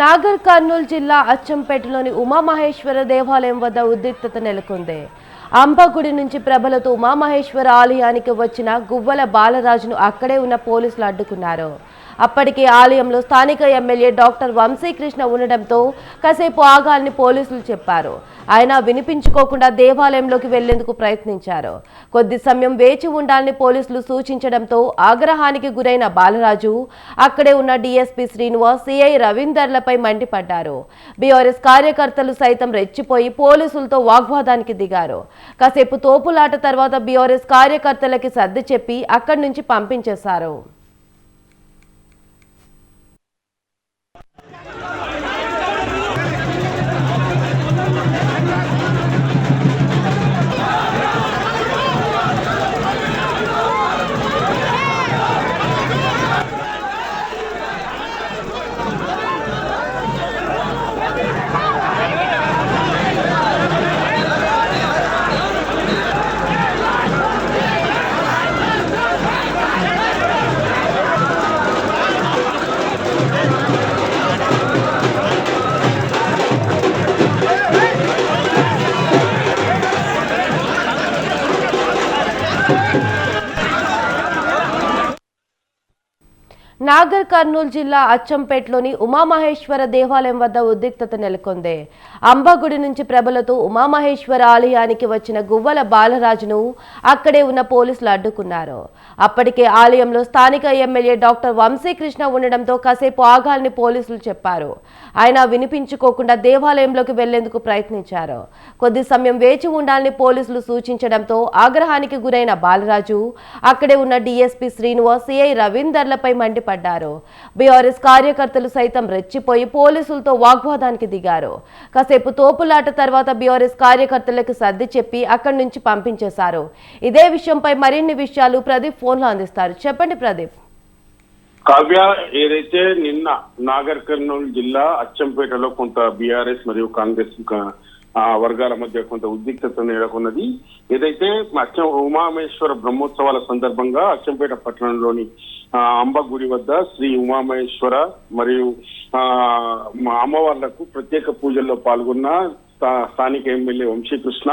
నాగర్ కర్నూలు జిల్లా అచ్చంపేటలోని ఉమామహేశ్వర దేవాలయం వద్ద ఉద్రిక్తత నెలకొంది. అంబగుడి నుంచి ప్రభలతో ఉమామహేశ్వర ఆలయానికి వచ్చిన గువ్వల బాలరాజును అక్కడే ఉన్న పోలీసులు అడ్డుకున్నారు. అప్పటికే ఆలయంలో స్థానిక ఎమ్మెల్యే డాక్టర్ వంశీకృష్ణ ఉండడంతో కాసేపు ఆగాలని పోలీసులు చెప్పారు. ఆయన వినిపించుకోకుండా దేవాలయంలోకి వెళ్ళేందుకు ప్రయత్నించారు. కొద్ది సమయం వేచి ఉండాలని పోలీసులు సూచించడంతో ఆగ్రహానికి గురైన బాలరాజు అక్కడే ఉన్న డీఎస్పీ శ్రీనివాస్ సిఐ రవీందర్లపై మండిపడ్డారు. బీఆర్ఎస్ కార్యకర్తలు సైతం రెచ్చిపోయి పోలీసులతో వాగ్వాదానికి దిగారు. కాసేపు తోపులాట తర్వాత బీఆర్ఎస్ కార్యకర్తలకి సర్ది చెప్పి అక్కడి నుంచి పంపించేశారు. నాగర్ కర్నూలు జిల్లా అచ్చంపేటలోని ఉమామహేశ్వర దేవాలయం వద్ద ఉద్రిక్తత నెలకొంది. అంబగుడి నుంచి ప్రభలతో ఉమామహేశ్వర ఆలయానికి వచ్చిన గువ్వల బాలరాజును అక్కడే ఉన్న పోలీసులు అడ్డుకున్నారు. అప్పటికే ఆలయంలో స్థానిక ఎమ్మెల్యే డాక్టర్ వంశీకృష్ణ ఉండడంతో కాసేపు ఆగాలని పోలీసులు చెప్పారు. ఆయన వినిపించుకోకుండా దేవాలయంలోకి వెళ్ళేందుకు ప్రయత్నించారు. కొద్ది సమయం వేచి ఉండాలని పోలీసులు సూచించడంతో ఆగ్రహానికి గురైన బాలరాజు అక్కడే ఉన్న డీఎస్పీ శ్రీనివాస్ సిఐ రవీందర్లపై మండిపడ్డారు. పడ్డారు. బీఆర్ఎస్ కార్యకర్తలు సైతం రెచ్చిపోయి పోలీసులతో వాగ్వాదానికి దిగారు. కాసేపు తోపులాట తర్వాత బీఆర్ఎస్ కార్యకర్తలకు సర్ది చెప్పి అక్కడి నుంచి పంపించేశారు. ఇదే విషయంపై మరిన్ని విషయాలు ప్రదీప్ ఫోన్లో అందిస్తారు. చెప్పండి ప్రదీప్. కావ్య ఏదైతే నిన్న నాగర్ కర్నూలు జిల్లా అచ్చంపేటలో కొంత బీఆర్ఎస్ మరియు కాంగ్రెస్ ఆ వర్గాల మధ్య కొంత ఉద్రిక్తత నెలకొన్నది. ఏదైతే అచ్చం ఉమామేశ్వర బ్రహ్మోత్సవాల సందర్భంగా అచ్చంపేట పట్టణంలోని ఆ, అంబ గుడి వద్ద శ్రీ ఉమామహేశ్వర మరియు ఆ మా అమ్మవార్లకు ప్రత్యేక పూజల్లో పాల్గొన్న స్థా- స్థానిక ఎమ్మెల్యే వంశీకృష్ణ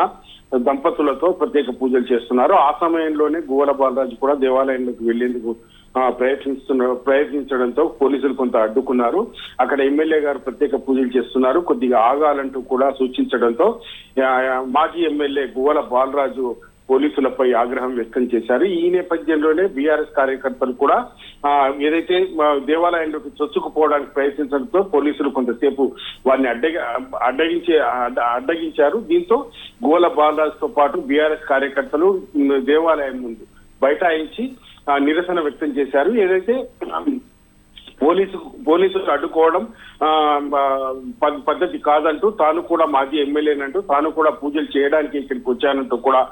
దంపతులతో ప్రత్యేక పూజలు చేస్తున్నారు. ఆ సమయంలోనే గువ్వల బాలరాజు కూడా దేవాలయంలోకి వెళ్ళేందుకు ప్రయత్నిస్తున్న ప్రయత్నించడంతో పోలీసులు కొంత అడ్డుకున్నారు. అక్కడ ఎమ్మెల్యే గారు ప్రత్యేక పూజలు చేస్తున్నారు. కొద్దిగా ఆగాలంటూ కూడా సూచించడంతో మాజీ ఎమ్మెల్యే గువ్వల బాలరాజు పోలీసులపై ఆగ్రహం వ్యక్తం చేశారు. ఈ నేపథ్యంలోనే బీఆర్ఎస్ కార్యకర్తలు కూడా ఏదైతే దేవాలయంలోకి చొచ్చుకుపోవడానికి ప్రయత్నించడంతో పోలీసులు కొంతసేపు వారిని అడ్డగి అడ్డగించే అడ్డ- అడ్డగించారు. దీంతో గోల బాలరాజుతో పాటు బీఆర్ఎస్ కార్యకర్తలు దేవాలయం ముందు బైఠాయించి నిరసన వ్యక్తం చేశారు. ఏదైతే పోలీసు పోలీసులు అడ్డుకోవడం ఆ, ప- పద్ధతి కాదంటూ తాను కూడా మాజీ ఎమ్మెల్యేనంటూ తాను కూడా పూజలు చేయడానికి ఇక్కడికి వచ్చానంటూ కూడా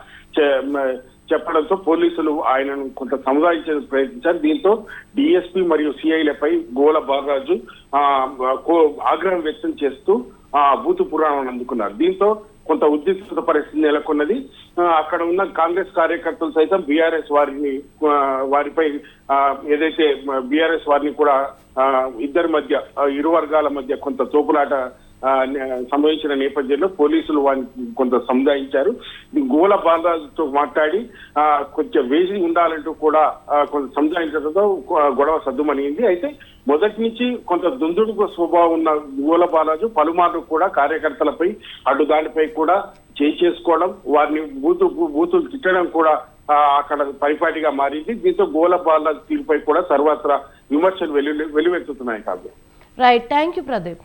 చెప్పడంతో పోలీసులు ఆయనను కొంత సముదాయించేందుకు ప్రయత్నించారు. దీంతో డిఎస్పీ మరియు సిఐలపై గోల బాలరాజు ఆ, కో- ఆగ్రహం వ్యక్తం చేస్తూ ఆ బూతు పురాణాన్ని అందుకున్నారు. దీంతో కొంత ఉద్రిక్తత పరిస్థితి నెలకొన్నది. అక్కడ ఉన్న కాంగ్రెస్ కార్యకర్తలు సైతం బీఆర్ఎస్ వారిని వారిపై ఆ, ఏదైతే బీఆర్ఎస్ వారిని కూడా ఆ, ఇద్దరి మధ్య ఇరు వర్గాల మధ్య కొంత తోపులాట సంభవించిన నేపథ్యంలో పోలీసులు వారిని కొంత సముదాయించారు. గోల బాలరాజుతో మాట్లాడి కొంచెం వేసి ఉండాలంటూ కూడా కొంత సముదాయించడంతో గొడవ సద్దుమనింది అయితే మొదటి నుంచి కొంత దుందుడుకు స్వభావం ఉన్న గోల బాలాజు పలుమార్లు కూడా కార్యకర్తలపై అడ్డుదాడిపై కూడా చేయి చేసుకోవడం వారిని బూతు బూతులు తిట్టడం కూడా అక్కడ పరిపాటిగా మారింది. దీంతో గోల బాలాజు తీరుపై కూడా సర్వత్రా విమర్శలు వెలు వెలువెత్తుతున్నాయి కాదు రైట్ థ్యాంక్ యూ ప్రదీప్